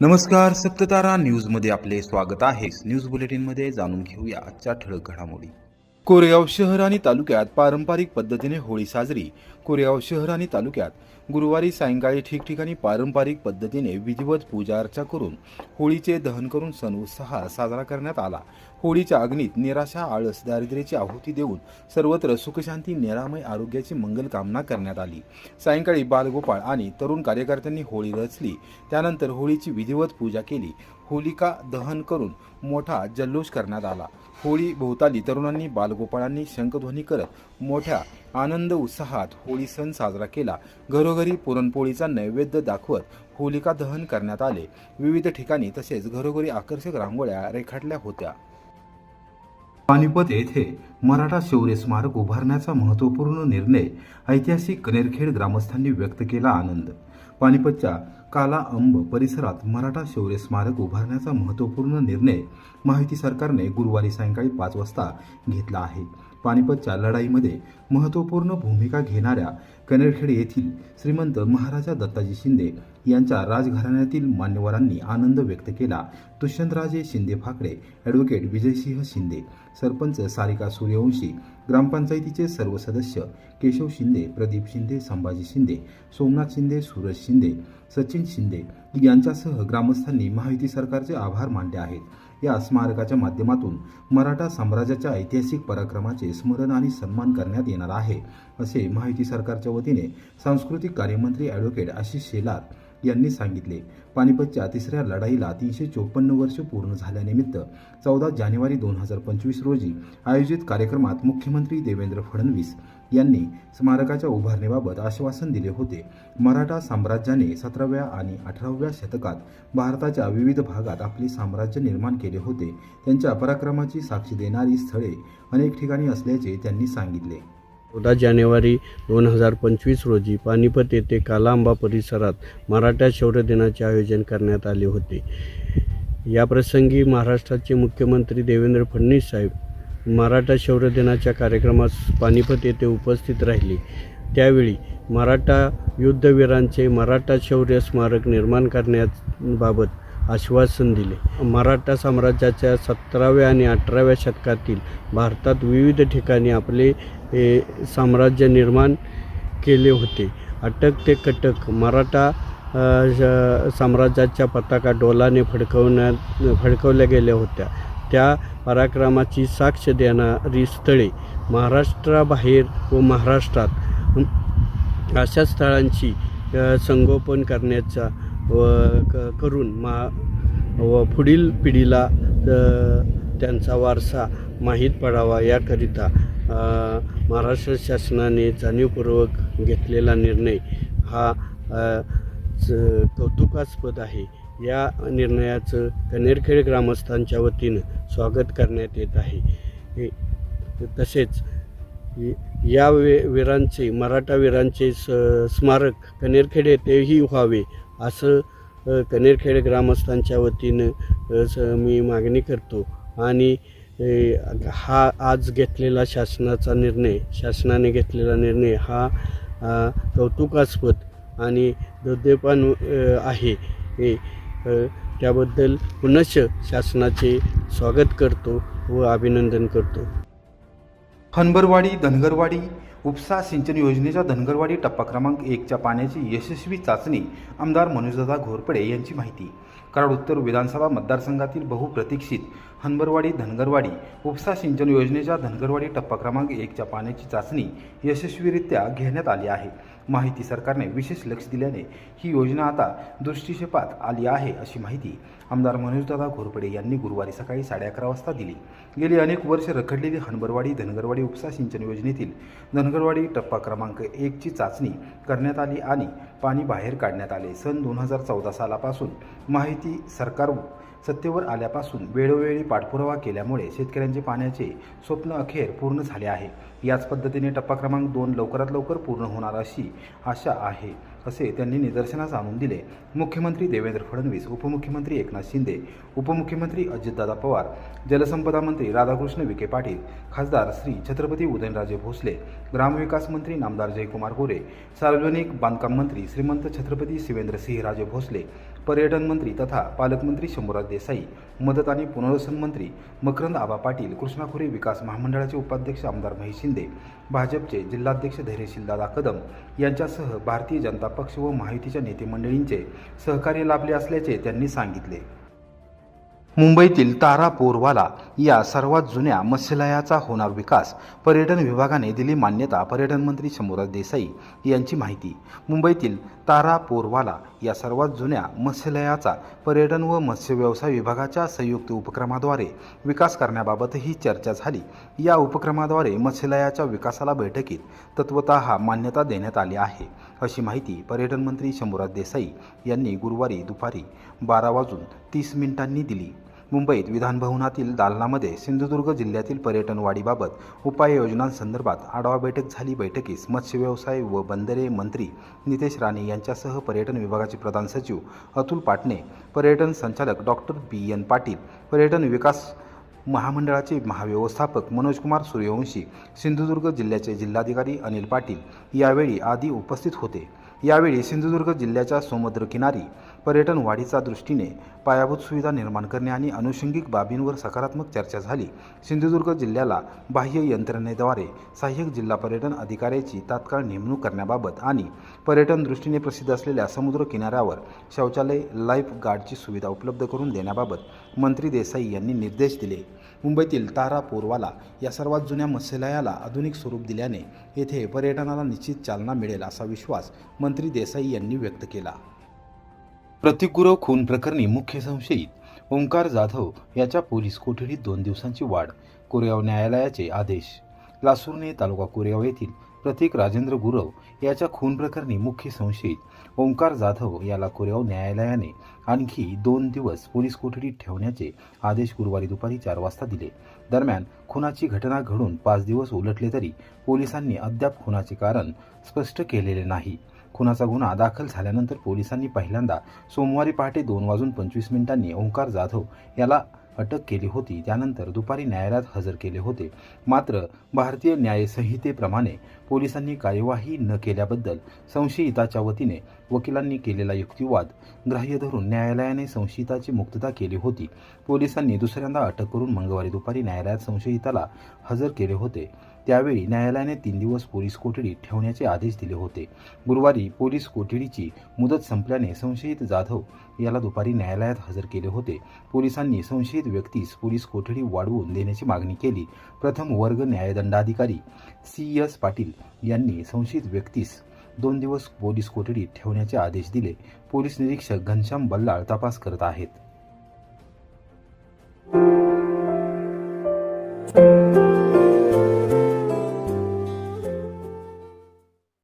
नमस्कार सप्ततारा न्यूजमध्ये आपले स्वागत आहे. न्यूज बुलेटिनमध्ये जाणून घेऊया आजच्या ठळक घडामोडी. कोरेगाव शहर आणि तालुक्यात पारंपरिक पद्धतीने होळी साजरी. कोरेगाव शहर आणि तालुक्यात गुरुवारी सायंकाळी ठिकठिकाणी पारंपरिक पद्धतीने विधिवत पूजा अर्चा करून होळीचे दहन करून सण उत्साहात साजरा करण्यात आला. होळीच्या अग्नीत निराशा आळस दारिद्र्याची आहुती देऊन सर्वत्र सुखशांती निरामय आरोग्याची मंगल कामना करण्यात आली. सायंकाळी बालगोपाळ आणि तरुण कार्यकर्त्यांनी होळी रचली. त्यानंतर होळीची विधिवत पूजा केली. होलिका दहन करून मोठा जल्लोष करण्यात आला. होळी भोवताली तरुणांनी बालगोपाळांनी शंखध्वनी करत मोठ्या आनंद उत्साहात होळी सण साजरा केला. घरोघरी पुरणपोळीचा नैवेद्य दाखवत होलिका दहन करण्यात आले. विविध ठिकाणी तसेच घरोघरी आकर्षक रांगोळ्या रेखाटल्या होत्या. पानिपत येथे मराठा शौर्य स्मारक उभारण्याचा महत्त्वपूर्ण निर्णय ऐतिहासिक कनेरखेड ग्रामस्थांनी व्यक्त केला आनंद. पानिपतच्या काला अंब परिसरात मराठा शौर्य स्मारक उभारण्याचा महत्त्वपूर्ण निर्णय माहिती सरकारने गुरुवारी सायंकाळी पाच वाजता घेतला आहे. पानिपतच्या लढाईमध्ये महत्त्वपूर्ण भूमिका घेणाऱ्या कनेरखेड येथील श्रीमंत महाराजा दत्ताजी शिंदे यांच्या राजघराण्यातील मान्यवरांनी आनंद व्यक्त केला. दुष्यंतराजे शिंदे फाकडे ॲडव्होकेट विजयसिंह शिंदे सरपंच सारिका सूर्यवंशी ग्रामपंचायतीचे सर्व सदस्य केशव शिंदे प्रदीप शिंदे संभाजी शिंदे सोमनाथ शिंदे सूरज शिंदे सचिन शिंदे यांच्यासह ग्रामस्थांनी महायुती सरकारचे आभार मानले आहेत. या स्मारकाच्या माध्यमातून मराठा साम्राज्याच्या ऐतिहासिक पराक्रमाचे स्मरण आणि सन्मान करण्यात येणार आहे असे माहिती सरकारच्या वतीने सांस्कृतिक कार्यमंत्री ॲडव्होकेट आशिष शेलार यांनी सांगितले. पानिपतच्या तिसऱ्या लढाईला तीनशे चोपन्न वर्ष पूर्ण झाल्यानिमित्त चौदा जानेवारी दोन हजार पंचवीस रोजी आयोजित कार्यक्रमात मुख्यमंत्री देवेंद्र फडणवीस यांनी स्मारकाच्या उभारणीबाबत आश्वासन दिले होते. मराठा साम्राज्याने सतराव्या आणि अठराव्या शतकात भारताच्या विविध भागात आपले साम्राज्य निर्माण केले होते. त्यांच्या पराक्रमाची साक्षी देणारी स्थळे अनेक ठिकाणी असल्याचे त्यांनी सांगितले. चौदा जानेवारी दोन हजार पंचवीस रोजी पानिपत येथे कालांबा परिसरात मराठा शौर्य दिनाचे आयोजन करण्यात आले होते. या प्रसंगी महाराष्ट्राचे मुख्यमंत्री देवेंद्र फडणवीस साहेब मराठा शौर्य दिनाच्या कार्यक्रमास पानिपत येथे उपस्थित राहिले. त्यावेळी मराठा युद्धवीरांचे मराठा शौर्य स्मारक निर्माण करण्याबाबत आश्वासन दिले. मराठा साम्राज्याच्या सतराव्या आणि अठराव्या शतकातील भारतात विविध ठिकाणी आपले साम्राज्य निर्माण केले होते. अटक ते कटक मराठा श- साम्राज्याच्या पताका डोलाने फडकवण्यात फडकवल्या गेल्या होत्या. त्या पराक्रमाची साक्ष देणारी स्थळे महाराष्ट्राबाहेर व महाराष्ट्रात अशा स्थळांची संगोपन करण्याचा व क करून मा व पुढील पिढीला त्यांचा वारसा माहीत पडावा याकरिता महाराष्ट्र शासनाने जाणीवपूर्वक घेतलेला निर्णय हा च- कौतुकास्पद आहे. या निर्णयाचं कनेरखेड ग्रामस्थांच्या वतीनं स्वागत करण्यात येत आहे. तसेच या वे वीरांचे मराठा वीरांचे स स्मारक कनेरखेड येथेही व्हावे असं कनेरखेड ग्रामस्थांच्या वतीनं स मी मागणी करतो. आणि हा आज घेतलेला शासनाचा निर्णय शासनाने घेतलेला निर्णय हा कौतुकास्पद आणि दद्यपान आहे. हे त्याबद्दल पुनश्च शासनाचे स्वागत करतो व अभिनंदन करतो. हनबरवाडी धनगरवाडी उपसा सिंचन योजनेच्या धनगरवाडी टप्पा क्रमांक एकच्या पाण्याची यशस्वी चाचणी आमदार मनोजदादा घोरपडे यांची माहिती. कराड उत्तर विधानसभा मतदारसंघातील बहुप्रतीक्षित हनबरवाडी धनगरवाडी उपसा सिंचन योजनेच्या धनगरवाडी टप्पा क्रमांक एकच्या पाण्याची चाचणी यशस्वीरित्या घेण्यात आली आहे. माहिती सरकारने विशेष लक्ष दिल्याने ही योजना आता दृष्टिक्षेपात आली आहे अशी माहिती आमदार मनोजदादा घोरपडे यांनी गुरुवारी सकाळी साडे अकरा वाजता दिली. गेली अनेक वर्ष रखडलेली हनबरवाडी धनगरवाडी उपसा सिंचन योजनेतील धनगरवाडी टप्पा क्रमांक एकची चाचणी करण्यात आली आणि पाणी बाहेर काढण्यात आले. सन दोन हजार चौदा सालापासून माहिती सरकार सत्तेवर आल्यापासून वेळोवेळी पाठपुरावा केल्यामुळे शेतकऱ्यांचे पाण्याचे स्वप्न अखेर पूर्ण झाले आहे. याच पद्धतीने टप्पा क्रमांक दोन लवकरात लवकर पूर्ण होणार अशी आशा आहे असे त्यांनी निदर्शनास आणून दिले. मुख्यमंत्री देवेंद्र फडणवीस उपमुख्यमंत्री एकनाथ शिंदे उपमुख्यमंत्री अजितदादा पवार जलसंपदा मंत्री राधाकृष्ण विखे पाटील खासदार श्री छत्रपती उदयनराजे भोसले ग्रामविकास मंत्री नामदार जयकुमार गोरे सार्वजनिक बांधकाम मंत्री श्रीमंत छत्रपती शिवेंद्रसिंहराजे भोसले पर्यटन मंत्री तथा पालकमंत्री शंभूराज देसाई मदत आणि पुनर्वसन मंत्री मकरंद आबा पाटील कृष्णाखोरी विकास महामंडळाचे उपाध्यक्ष आमदार महेश शिंदे भाजपचे जिल्हाध्यक्ष धैर्यशील दादा कदम यांच्यासह भारतीय जनता पक्ष व महायुतीच्या नेते मंडळींचे सहकार्य लाभले असल्याचे त्यांनी सांगितले. मुंबईतील तारा पोरवाला या सर्वात जुन्या मत्स्यालयाचा होणार विकास पर्यटन विभागाने दिली मान्यता पर्यटन मंत्री शंभूराज देसाई यांची माहिती. मुंबईतील तारा पोरवाला या सर्वात जुन्या मत्स्यालयाचा पर्यटन व मत्स्य व्यवसाय विभागाच्या संयुक्त उपक्रमाद्वारे विकास करण्याबाबतही चर्चा झाली. या उपक्रमाद्वारे मत्स्यालयाच्या विकासाला बैठकीत तत्वतः मान्यता देण्यात आली आहे अशी माहिती पर्यटन मंत्री शंभूराज देसाई यांनी गुरुवारी दुपारी बारा वाजून तीस मिनिटांनी दिली. मुंबईत विधानभवनातील दालनामध्ये सिंधुदुर्ग जिल्ह्यातील पर्यटनवाढीबाबत उपाययोजनांसंदर्भात आढावा बैठक झाली. बैठकीस मत्स्य व्यवसाय व बंदरे मंत्री नितेश राणे यांच्यासह पर्यटन विभागाचे प्रधान सचिव अतुल पाटणे पर्यटन संचालक डॉक्टर बी. एन. पाटील पर्यटन विकास महामंडळाचे महाव्यवस्थापक मनोजकुमार सूर्यवंशी सिंधुदुर्ग जिल्ह्याचे जिल्हाधिकारी अनिल पाटील यावेळी आदी उपस्थित होते. यावेळी सिंधुदुर्ग जिल्ह्याच्या समुद्रकिनारी पर्यटन वाढीचा दृष्टीने पायाभूत सुविधा निर्माण करणे आणि अनुषंगिक बाबींवर सकारात्मक चर्चा झाली. सिंधुदुर्ग जिल्ह्याला बाह्य यंत्रणेद्वारे सहाय्यक जिल्हा पर्यटन अधिकाऱ्याची तात्काळ नेमणूक करण्याबाबत आणि पर्यटन दृष्टीने प्रसिद्ध असलेल्या समुद्र किनाऱ्यावर शौचालय लाईफ गार्डची सुविधा उपलब्ध करून देण्याबाबत मंत्री देसाई यांनी निर्देश दिले. मुंबईतील तारा पोरवाला या सर्वात जुन्या मत्स्यालयाला आधुनिक स्वरूप दिल्याने येथे पर्यटनाला निश्चित चालना मिळेल असा विश्वास मंत्री देसाई यांनी व्यक्त केला. प्रतिकगुरव खून प्रकरणी मुख्य संशयित ओंकार जाधव याच्या पोलीस कोठडीत दोन दिवसांची वाढ कोरेगाव न्यायालयाचे आदेश. लासूरने तालुका कोरेगाव येथील प्रतीक राजेंद्र गुरव याच्या खून प्रकरणी मुख्य संशयित ओंकार जाधव याला कोरेगाव न्यायालयाने आणखी दोन दिवस पोलीस कोठडीत ठेवण्याचे आदेश गुरुवारी दुपारी चार वाजता दिले. दरम्यान खुनाची घटना घडून पाच दिवस उलटले तरी पोलिसांनी अद्याप खुनाचे कारण स्पष्ट केलेले नाही. खुनाचा गुन्हा दाखल झाल्यानंतर पोलिसांनी पहिल्यांदा सोमवारी पहाटे दोन वाजून पंचवीस मिनिटांनी ओंकार जाधव याला अटक केली होती. त्यानंतर दुपारी न्यायालयात हजर केले होते. मात्र भारतीय न्यायसंहितेप्रमाणे पोलिसांनी कार्यवाही न केल्याबद्दल संशयिताच्या वतीने वकिलांनी केलेला युक्तिवाद ग्राह्य धरून न्यायालयाने संशयिताची मुक्तता केली होती. पोलिसांनी दुसऱ्यांदा अटक करून मंगळवारी दुपारी न्यायालयात संशयिताला हजर केले होते. त्यावेळी न्यायालयाने तीन दिवस पोलीस कोठडीत ठेवण्याचे आदेश दिले होते. गुरुवारी पोलीस कोठडीची मुदत संपल्याने संशयित जाधव याला दुपारी न्यायालयात हजर केले होते. पोलिसांनी संशयित व्यक्तीस पोलीस कोठडी वाढवून देण्याची मागणी केली. प्रथम वर्ग न्यायदंडाधिकारी सी एस पाटील यांनी संशयित व्यक्तीस दोन दिवस पोलीस कोठडीत ठेवण्याचे आदेश दिले. पोलीस निरीक्षक घनश्याम बल्लाळ तपास करत आहेत.